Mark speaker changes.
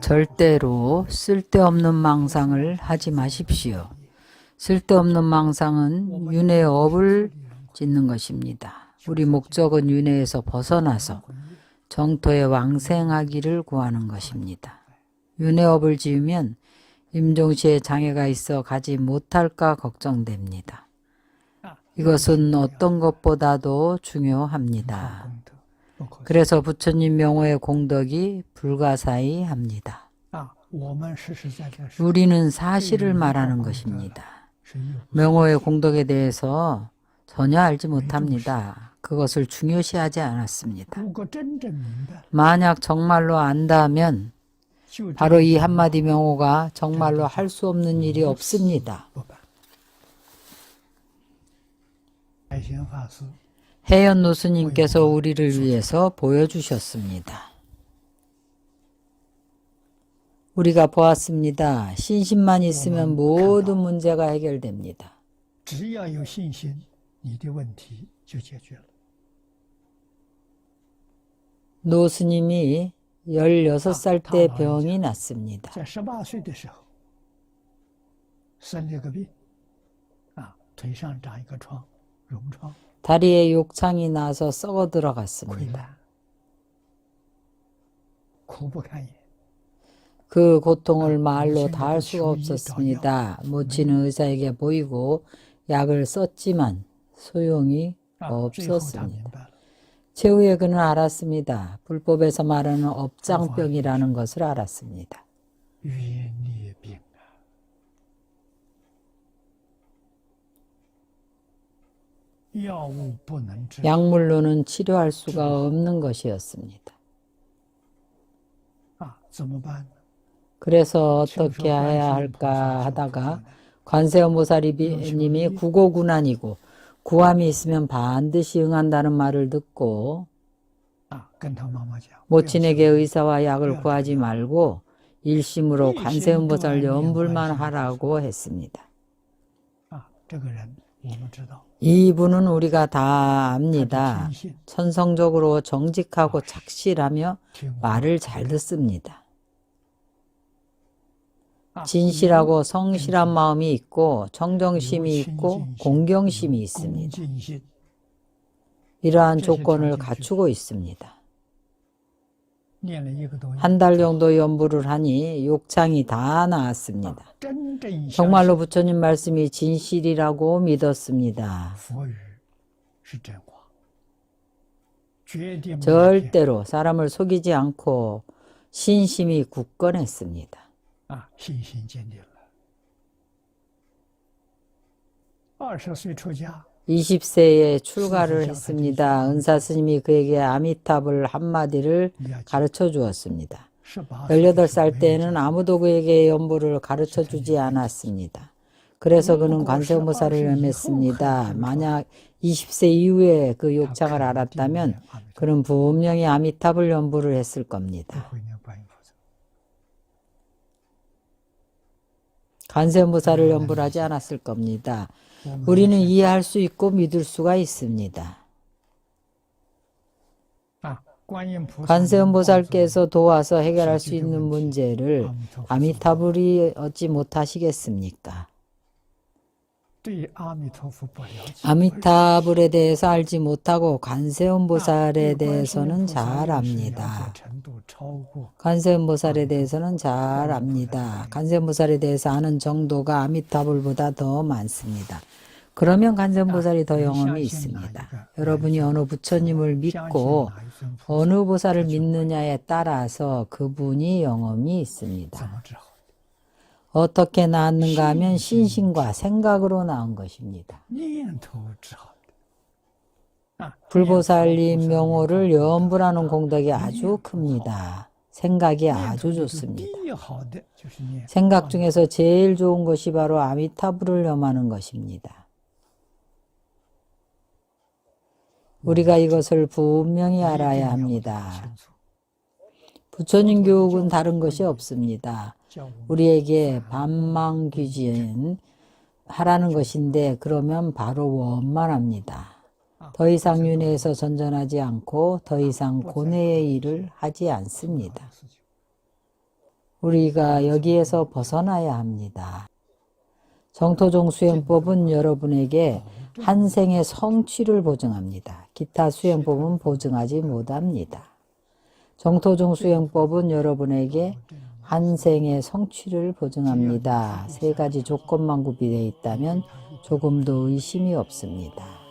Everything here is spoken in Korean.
Speaker 1: 절대로 쓸데없는 망상을 하지 마십시오. 쓸데없는 망상은 윤회업을 짓는 것입니다. 우리 목적은 윤회에서 벗어나서 정토에 왕생하기를 구하는 것입니다. 윤회업을 지으면 임종시에 장애가 있어 가지 못할까 걱정됩니다. 이것은 어떤 것보다도 중요합니다. 그래서 부처님 명호의 공덕이 불가사의합니다. 우리는 사실을 말하는 것입니다. 명호의 공덕에 대해서 전혀 알지 못합니다. 그것을 중요시하지 않았습니다. 만약 정말로 안다면 바로 이 한마디 명호가 정말로 할 수 없는 일이 없습니다. 해연 노스님께서 우리를 위해서 보여주셨습니다. 우리가 보았습니다. 신심만 있으면 모든 문제가 해결됩니다. 노스님이 16살 때 병이 났습니다. 다리에 욕창이 나서 썩어 들어갔습니다. 그 고통을 말로 다 할 수가 없었습니다. 모친은 의사에게 보이고 약을 썼지만 소용이 없었습니다. 최후에 그는 알았습니다. 불법에서 말하는 업장병이라는 것을 알았습니다. 약물로는 치료할 수가 없는 것이었습니다. 그래서 어떻게 해야 할까 하다가 관세음보살님이 구고군안이고 구함이 있으면 반드시 응한다는 말을 듣고 모친에게 의사와 약을 구하지 말고 일심으로 관세음보살 연불만 하라고 했습니다. 이분은 우리가 다 압니다. 천성적으로 정직하고 착실하며 말을 잘 듣습니다. 진실하고 성실한 마음이 있고 청정심이 있고 공경심이 있습니다. 이러한 조건을 갖추고 있습니다. 한 달 정도 연부를 하니 욕창이 다 나왔습니다. 정말로 부처님 말씀이 진실이라고 믿었습니다. 절대로 사람을 속이지 않고 신심이 굳건했습니다.
Speaker 2: 신심 견디라. 20세 초자
Speaker 1: 20세에 출가를 했습니다. 은사 스님이 그에게 아미탑을 한마디를 가르쳐 주었습니다. 18살 때에는 아무도 그에게 연보를 가르쳐 주지 않았습니다. 그래서 그는 관세음보살을 헤맸습니다. 만약 20세 이후에 그 욕창을 알았다면 그는 분명히 아미탑을 연보를 했을 겁니다. 간세무사를 염불하지 않았을 겁니다. 우리는 이해할 수 있고 믿을 수가 있습니다. 관세음보살께서 도와서 해결할 수 있는 문제를 아미타불이 어찌 못하시겠습니까? 아미타불에 대해서 알지 못하고 간세음보살에 대해서는 잘 압니다. 간세음보살에 대해서는 잘 압니다. 간세음보살에 대해서 아는 정도가 아미타불보다 더 많습니다. 그러면 간세음보살이 더 영험이 있습니다. 여러분이 어느 부처님을 믿고 어느 보살을 믿느냐에 따라서 그분이 영험이 있습니다. 어떻게 나왔는가 하면 신심과 생각으로 나온 것입니다.
Speaker 2: 아,
Speaker 1: 불보살님 예, 명호를 그 염불하는 그 공덕이 아주 큽니다. 생각이 아주 좋습니다. 생각 중에서 제일 좋은 것이 바로 아미타불을 염하는 것입니다. 우리가 이것을 분명히 알아야 합니다. 부처님 교육은 다른 것이 없습니다. 우리에게 반망귀지인 하라는 것인데 그러면 바로 원만합니다. 더 이상 윤회에서 전전하지 않고 더 이상 고뇌의 일을 하지 않습니다. 우리가 여기에서 벗어나야 합니다. 정토종 수행법은 여러분에게 한 생의 성취를 보증합니다. 기타 수행법은 보증하지 못합니다. 정토종 수행법은 여러분에게 한 생의 성취를 보증합니다. 세 가지 조건만 구비되어 있다면 조금도 의심이 없습니다.